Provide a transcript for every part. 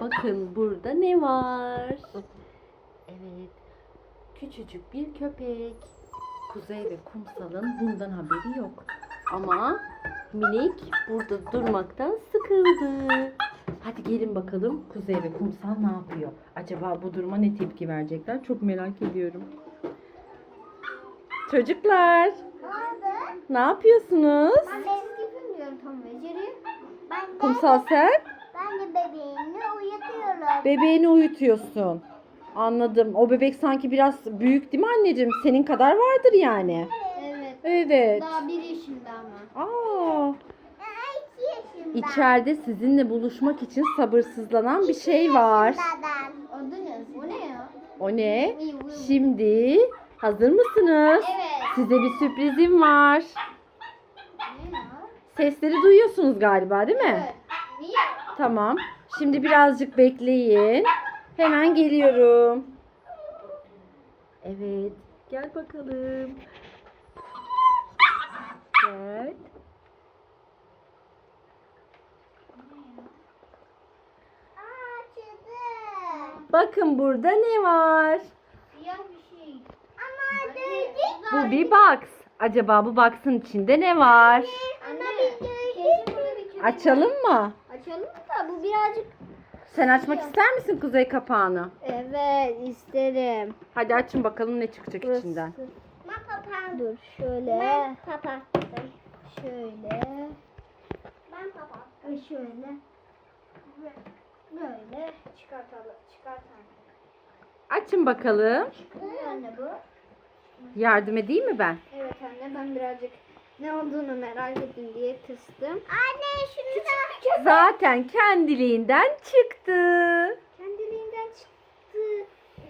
Bakın burada ne var? Evet. Küçücük bir köpek. Kuzey ve Kumsal'ın bundan haberi yok. Ama minik burada durmaktan sıkıldı. Hadi gelin bakalım Kuzey ve Kumsal ne yapıyor? Acaba bu duruma ne tepki verecekler? Çok merak ediyorum. Çocuklar Nerede? ne yapıyorsunuz? Ben eski bilmiyorum tam beceri. Ben de, Kumsal sen ben de uyutuyorum. Bebeğini uyutuyorsun. Anladım. O bebek sanki biraz büyük değil mi anneciğim? Senin kadar vardır yani. Evet. Evet. Daha bir yaşında ama. Aa, içeride sizinle buluşmak için sabırsızlanan bir şey var. Adı ne? O ne ya? O ne? Şimdi hazır mısınız? Evet. Size bir sürprizim var. Ne ya? Sesleri duyuyorsunuz galiba değil mi? Evet. Niye? Tamam. Şimdi birazcık bekleyin. Hemen geliyorum. Evet. Gel bakalım. Gel. Bakın burada ne var? Şey. Bu bir box. Acaba bu box'ın içinde ne var? Açalım mı? Da bu birazcık. Sen açmak ister misin kuzey kapağını? Evet isterim. Hadi açın bakalım ne çıkacak içinden. Ben kapattım. Dur şöyle. Ben kapattım. Şöyle. Ben kapattım. Ve şöyle. Böyle çıkartalım. Çıkartalım. Açın bakalım. Anne bu. Yardım edeyim mi ben? Evet anne ben birazcık ne olduğunu merak ettim diye tıstım. Anne şunu da Zaten kendiliğinden çıktı. kendiliğinden çıktı.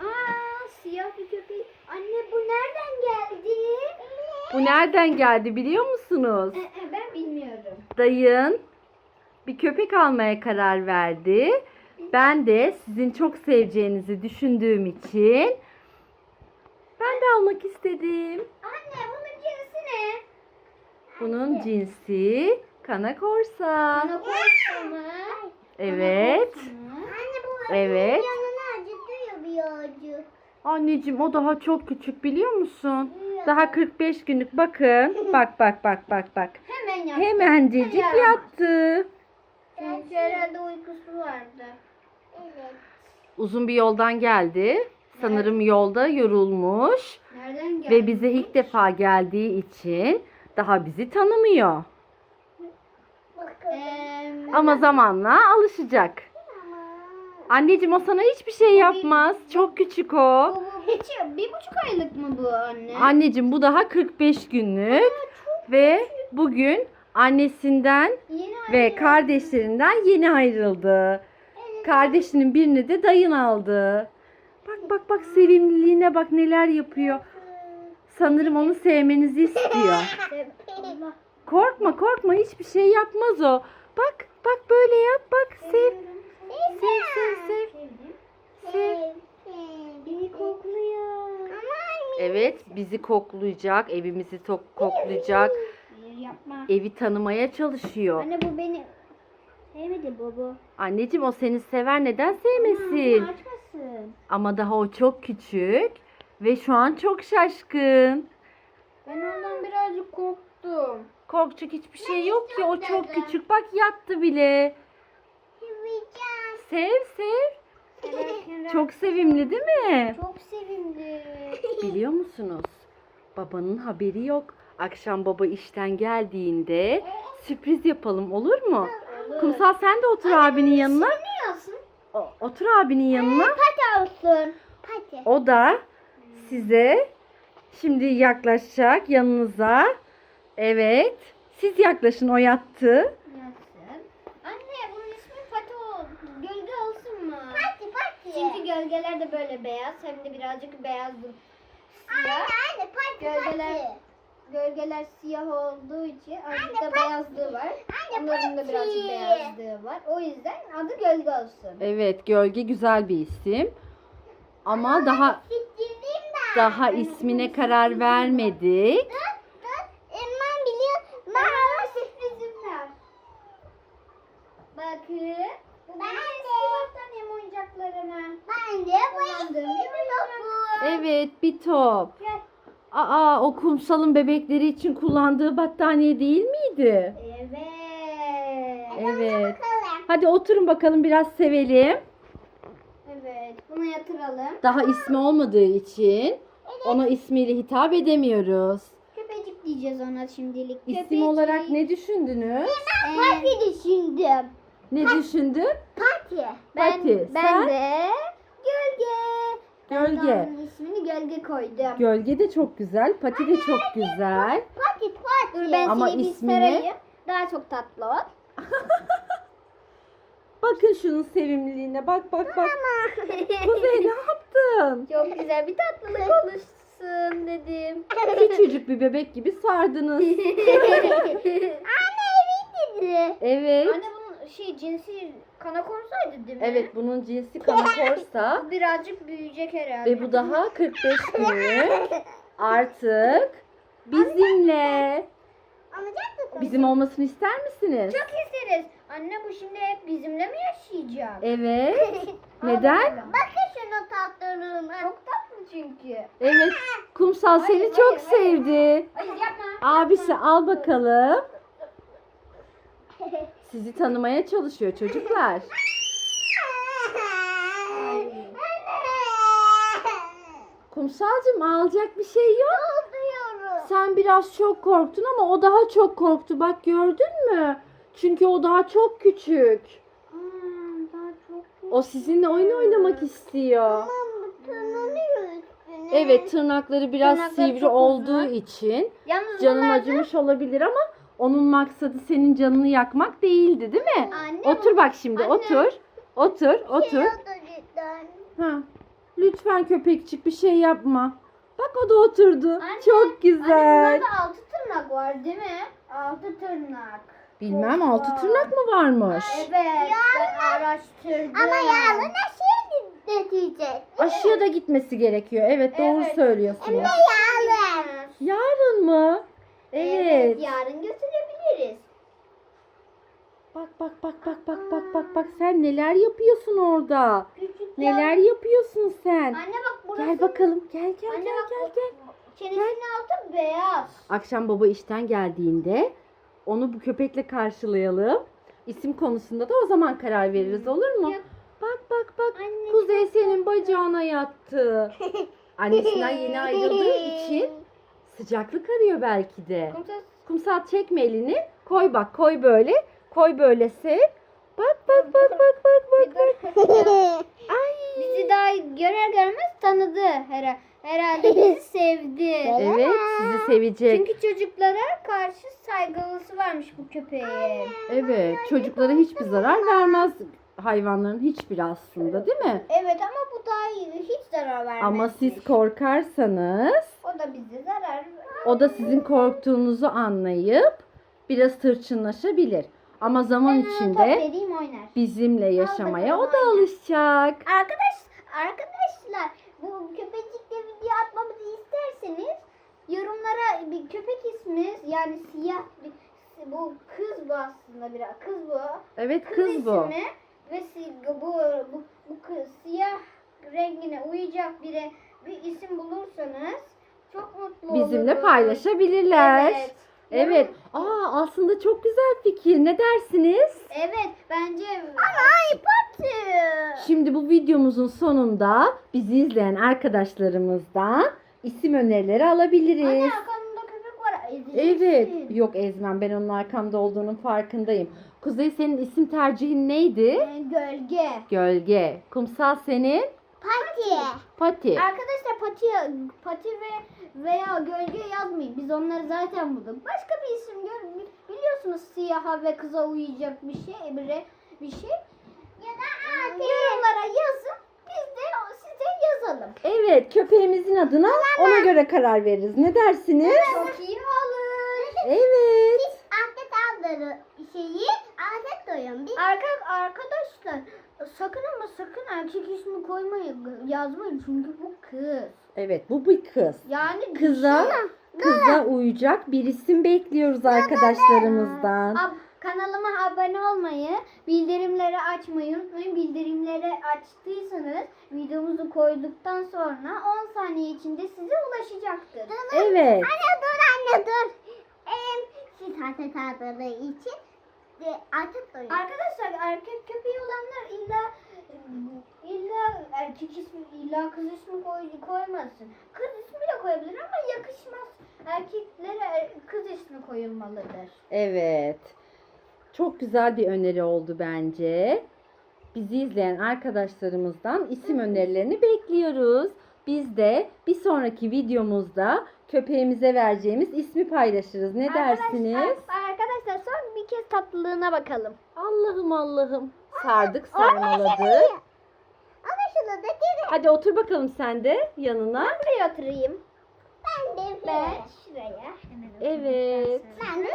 Aa siyah bir köpek. Anne bu nereden geldi? Bu nereden geldi biliyor musunuz? Ee, e, ben bilmiyorum. Dayın bir köpek almaya karar verdi. Ben de sizin çok seveceğinizi düşündüğüm için ben de almak istedim. Anne bunun cinsi ne? Bunun cinsi kana korsa. Anakorsa mı? Evet. Anne bu Evet. Anneciğim o daha çok küçük biliyor musun? Daha 45 günlük bakın. Bak bak bak bak bak. Hemen. Hemencecik Hadi yattı. Çünkü herhalde uykusu vardı. Evet. Uzun bir yoldan geldi. Sanırım yolda yorulmuş Nereden geldi? ve bize ilk defa geldiği için daha bizi tanımıyor. Ama zamanla alışacak. Anneciğim o sana hiçbir şey yapmaz. Çok küçük o. bu bir, buçuk aylık mı bu anne? Anneciğim bu daha 45 günlük ve bugün annesinden ve kardeşlerinden yeni ayrıldı. Kardeşinin birini de dayın aldı. Bak bak bak sevimliliğine bak neler yapıyor. Sanırım onu sevmenizi istiyor. Korkma korkma hiçbir şey yapmaz o. Bak bak böyle yap bak sev. Sev sev sev. Sev. Beni kokluyor. Evet bizi koklayacak, evimizi koklayacak, yapma. evi tanımaya çalışıyor. Anne bu beni sevmedi baba. Anneciğim o seni sever neden sevmesin? açmasın. Ama daha o çok küçük ve şu an çok şaşkın. Ben ondan birazcık korktum. Korkacak hiçbir şey yok ki o çok küçük. Bak yattı bile. Sev sev. Çok sevimli değil mi? çok sevindi. Biliyor musunuz? Babanın haberi yok. Akşam baba işten geldiğinde sürpriz yapalım olur mu? Kumsal sen de otur abinin yanına. Ne yazsın? O- Otur abinin yanına. Pati olsun. Pati. O da size şimdi yaklaşacak yanınıza. Evet. Siz yaklaşın o yattı. Yazsın. Anne bunun ismi Pati ol. Gölge olsun mu? Pati Pati. Çünkü gölgeler de böyle beyaz hem de birazcık beyazdır. Siyah. Anne anne Pati Gölgeler, Gölgeler siyah olduğu için azıcık da beyazlığı var. Onların da birazcık beyazlığı var. O yüzden adı gölge olsun. Evet, gölge güzel bir isim. Ama daha daha ismine karar vermedik. Dur, dur. Ben biliyorum. Ben sürprizim var. Bakın. Ben de. Ben de bu ikisi topu. Evet bir top. Aa o kumsalın bebekleri için kullandığı battaniye değil miydi? Evet. Evet. Hadi oturun bakalım biraz sevelim. Evet. Bunu yatıralım. Daha ismi olmadığı için ona ismiyle hitap edemiyoruz. Köpecik diyeceğiz ona şimdilik. İsim olarak ne düşündünüz? Pati düşündüm. Ne düşündün? Pati. Ben, Pati, ben sen? de gölge. Ben de Gölge. onun ismini gölge koydum. Gölge de çok güzel, pati de çok güzel. Pati pati. Dur ben Ama seni bir ismini- sarayım. Daha çok tatlı ol. Bakın şunun sevimliliğine. Bak bak bak. Kuzey ne yaptın? Çok güzel bir tatlılık oluşsun dedim. Küçücük bir bebek gibi sardınız. Anne evin dedi. Evet. Anne bunun şey cinsi kana konsaydı değil mi? Evet bunun cinsi kanakorsa Bu birazcık büyüyecek herhalde. ve bu daha 45 günlük artık bizimle. Alacak mısın? Bizim olmasını ister misiniz? Çok isteriz. Anne bu şimdi hep bizimle mi yaşayacak? Evet. Neden? Bakın şunu tatlılığına. Çok tatlı çünkü. Evet. Kumsal seni Hayır, çok hayır, sevdi. Hayır yapma. Abisi al bakalım. Sizi tanımaya çalışıyor çocuklar. Kumsalcığım ağlayacak bir şey yok. Sen biraz çok korktun ama o daha çok korktu. Bak gördün mü? Çünkü o daha çok küçük. O sizinle oyun oynamak istiyor. Evet tırnakları biraz Tırnakları sivri çok olduğu uzun. için Yalnız canın bunlar da- acımış olabilir ama onun maksadı senin canını yakmak değildi değil mi? Anne, Otur bak şimdi Anne. otur. Otur otur. Ha. Lütfen köpekçik bir şey yapma. Bak o da oturdu. Anne, Çok güzel. Anne bunlarda altı tırnak var değil mi? Altı tırnak. Bilmem altı tırnak mı varmış? Evet ben araştırdım. Ama yarın aşıya gidecek. Aşıya da gitmesi gerekiyor. Evet doğru Evet. söylüyorsunuz. yarın. Yarın mı? Evet. yarın götürebiliriz. Bak bak bak bak bak bak bak bak sen neler yapıyorsun orada? Küçük Neler yapıyorsun sen? Anne bak burası. Gel bakalım gel gel Anne gel bak gel gel. Çenesinin altı beyaz. Akşam baba işten geldiğinde onu bu köpekle karşılayalım. İsim konusunda da o zaman karar veririz olur mu? Ya- Bak bak bak Anne, Kuzey senin bacağına yattı. Annesinden yeni ayrıldığı için sıcaklık arıyor belki de. Kumsal Kumsal çekme elini. Koy bak koy böyle. Koy böyle sev. Bak bak bak bak bak bak. bak. Ay. bizi daha görer görmez tanıdı herhalde. Herhalde bizi sevdi. Evet sizi sevecek. Çünkü çocuklara karşı saygılısı varmış bu köpeğin. Evet çocuklara hiçbir zarar vermez hayvanların hiçbiri aslında değil mi? Evet ama bu daha iyi. Hiç zarar vermez. Ama siz korkarsanız O da bize zarar o da sizin korktuğunuzu anlayıp biraz hırçınlaşabilir. Ama zaman Top içinde vereyim oynar. bizimle yaşamaya o da bakalım, alışacak. Arkadaş, arkadaşlar bu köpecikle video atmamızı isterseniz yorumlara bir köpek ismi yani siyah bir bu kız bu aslında biraz kız bu. Evet Kız, kız bu. ismi ve bu, bu, bu kız siyah rengine uyacak bir, bir isim bulursanız çok mutlu Bizimle olurum. paylaşabilirler. Evet. Evet. Aa aslında çok güzel fikir. Ne dersiniz? Evet bence Ama pati. Şimdi bu videomuzun sonunda bizi izleyen arkadaşlarımızdan isim önerileri alabiliriz. Var. Evet. Yok ezmem. Ben onun arkamda olduğunun farkındayım. Kuzey senin isim tercihin neydi? Ee, Gölge. Gölge. Kumsal senin? Pati. Pati. Arkadaşlar pati, pati ve veya gölge yazmayın. Biz onları zaten bulduk. Başka bir isim gör bi- biliyorsunuz siyaha ve kıza uyacak bir şey, bir, re- bir şey. Ya da Yorumlara yazın. Biz de size yazalım. Evet. Köpeğimizin adına ona göre karar veririz. Ne dersiniz? Çok iyi olur. Evet. Afet adları şeyi afet koyun. Arka, arkadaşlar sakın ama sakın erkek ismi koymayın, yazmayın çünkü bu kız. Evet bu bir kız. Yani Kıza dişi- kıza uyacak bir isim bekliyoruz arkadaşlarımızdan. Ab- Kanalıma abone olmayı, bildirimleri açmayı unutmayın. Bildirimleri açtıysanız videomuzu koyduktan sonra 10 saniye içinde size ulaşacaktır. Evet. Anne dur anne dur. Siz hasret aldığı için artık Arkadaşlar erkek köpeği olanlar illa illa erkek ismi illa kız ismi koy, koymasın. Kız ismi de koyabilir ama yakışmaz. Erkeklere er- kız ismi koyulmalıdır. Evet. Çok güzel bir öneri oldu bence. Bizi izleyen arkadaşlarımızdan isim önerilerini bekliyoruz. Biz de bir sonraki videomuzda köpeğimize vereceğimiz ismi paylaşırız. Ne dersiniz? Arkadaşlar, arkadaşlar son bir kez tatlılığına bakalım. Allah'ım Allah'ım. Sardık sarmaladık. Ama şunu da geri. Hadi otur bakalım sen de yanına. Buraya oturayım. Ben de ben şuraya. Evet. Ben de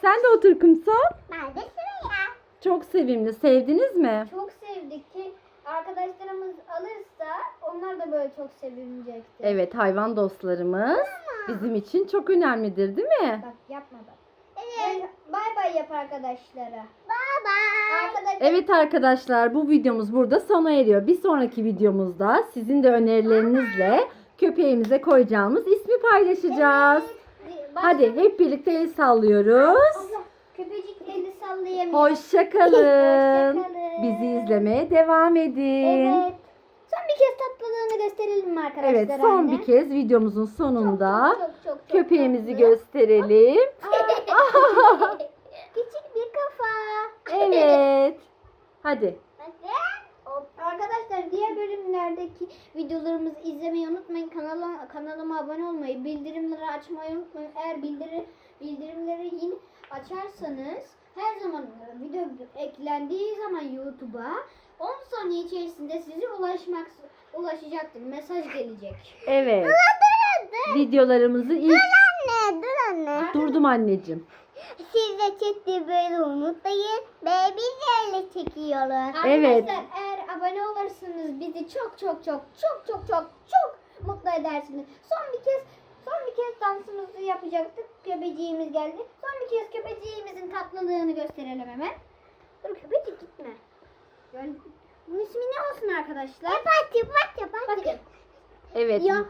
Sen de otur kumsal. ben de şuraya. Çok sevimli. Sevdiniz mi? Çok sevdik ki arkadaşlarımız alırsa onlar da böyle çok sevinecektir. Evet hayvan dostlarımız bizim için çok önemlidir değil mi? Bak yapma bak. Evet. Bay bay yap arkadaşlara. Bay bay. Arkadaşlar Evet arkadaşlar bu videomuz burada sona eriyor. Bir sonraki videomuzda sizin de önerilerinizle köpeğimize koyacağımız ismi paylaşacağız. Hadi hep birlikte el sallıyoruz. Allah köpecik eli sallayamıyor. Hoşçakalın. Hoşça kalın. Bizi izlemeye devam edin. Evet. Son bir kez tatlılığını gösterelim mi arkadaşlar? Evet son anne? bir kez videomuzun Çok, sonunda çok, çok, çok, çok köpeğimizi tatlı. gösterelim. Küçük bir kafa. Evet. Hadi. Arkadaşlar diğer bölümlerdeki videolarımızı izlemeyi unutmayın. Kanala, kanalıma abone olmayı, bildirimleri açmayı unutmayın. Eğer bildiri, bildirimleri yine açarsanız her zaman video eklendiği zaman YouTube'a 10 saniye içerisinde size ulaşmak ulaşacaktır. Mesaj gelecek. Evet. Videolarımızı ilk anne, dur anne. durdum anneciğim. Siz de çekti böyle unutmayın. Babylerle çekiyorlar. Evet. Arkadaşlar eğer abone olursanız bizi çok çok çok çok çok çok çok mutlu edersiniz. Son bir kez son bir kez dansımızı yapacaktık. Köpeciğimiz geldi. Son bir kez köpeciğimizin tatlılığını gösterelim hemen. Dur köpecik gitme. Yani, bunun ismi ne olsun arkadaşlar? Pati pati. Bakın. Evet. Ya.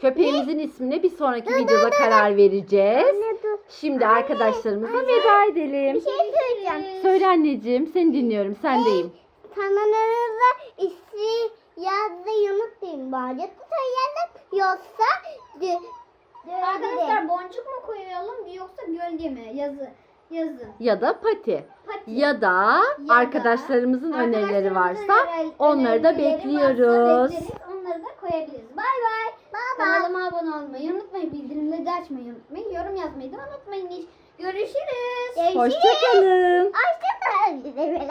Köpeğimizin ismine bir sonraki videoda karar vereceğiz. Anne dur. Şimdi arkadaşlarımıza veda edelim. Bir şey söyleyeceğim. Söyle anneciğim, seni dinliyorum. Sendeyim. Kanalınıza ismi yazmayı unutmayın bari. Söyledim yoksa Arkadaşlar boncuk mu koyalım yoksa gölge mi? Yazı. Yazın. Ya da pati. Pati. Ya da da arkadaşlarımızın önerileri Arkadaşlarımızın varsa öneri- onları da önerileri bekliyoruz. Onları da koyabiliriz. Bay bay. Kanalıma abone olmayı unutmayın. Bildirimleri de açmayı unutmayın. Yorum yazmayı da unutmayın hiç. Görüşürüz. Hoşçakalın. Hoşçakalın.